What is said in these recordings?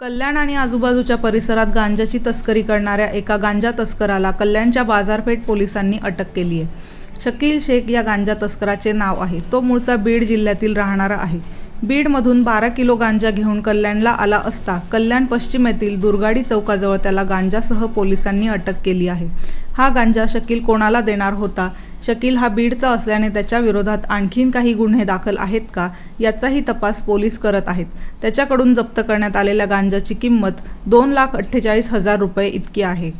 कल्याण आणि आजूबाजूच्या परिसरात गांजाची तस्करी करणाऱ्या एका गांजा तस्कराला कल्याणच्या बाजारपेठ पोलिसांनी अटक केली आहे शकील शेख या गांजा तस्कराचे नाव आहे. तो मूळचा बीड जिल्ह्यातील राहणारा आहे. बीडमधून बारा किलो गांजा घेऊन कल्याणला आला असता कल्याण पश्चिमेतील दुर्गाडी चौकाजवळ त्याला गांजासह पोलिसांनी अटक केली आहे. हा गांजा शकील कोणाला देणार होता? शकील हा बीडचा असल्याने त्याच्या विरोधात आणखीन काही गुन्हे दाखल आहेत का? याचाही तपास पोलीस करत आहेत. त्याच्याकडून जप्त करण्यात आलेल्या गांजाची किंमत दोन लाख अठ्ठेचाळीस हजार रुपये इतकी आहे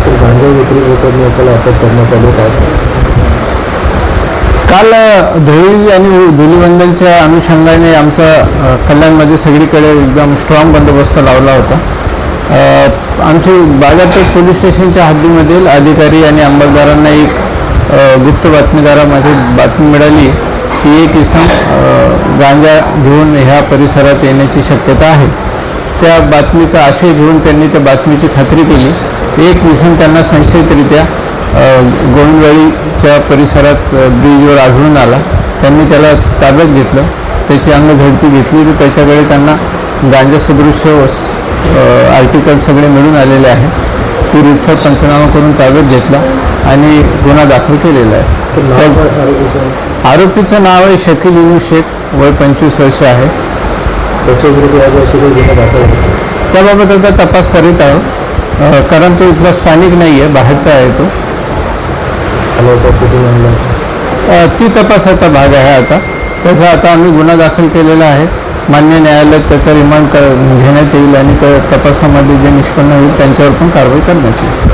तर गांजा विक्री प्रकरणी एकाला अटक करण्यात आली काय काल धुळी आणि धुलीवंदनच्या अनुषंगाने आमचा कल्याणमध्ये सगळीकडे एकदम स्ट्रॉंग बंदोबस्त लावला होता. आमची बाजारपेठ पोलीस स्टेशनच्या हद्दीमधील अधिकारी आणि अंमलदारांना एक गुप्त बातमीदारामध्ये बातमी मिळाली की एक इसम गांजा घेऊन ह्या परिसरात येण्याची शक्यता आहे. त्या बातमीचा आशय घेऊन त्यांनी त्या बातमीची खात्री केली. एक इसम त्यांना संशयितरित्या गोविंदवाडीच्या परिसरात ब्रिजवर आढळून आला. त्यांनी त्याला ताब्यात घेतलं. त्याची अंगझडती घेतली तर त्याच्याकडे त्यांना गांजा आर्टिकल सगळे मिळून आलेले आहे. ती रितसर पंचनामा करून ताब्यात घेतला आणि गुन्हा दाखल केलेला आहे. आरोपीचं? नाव आहे शकील इनू शेख वय पंचवीस वर्ष आहे. त्याबाबत आता तपास करीत आहोत. कारण तो इथला स्थानिक नाही आहे बाहेरचा आहे तो. आला होता कुठे आणला ती तपासाचा भाग आहे आता. त्याचा आता आम्ही गुन्हा दाखल केलेला आहे. मान्य न्यायालयात त्याचा रिमांड कर घेण्यात येईल आणि त्या तपासामध्ये जे निष्पन्न होईल त्यांच्यावर पण कारवाई करण्यात येईल.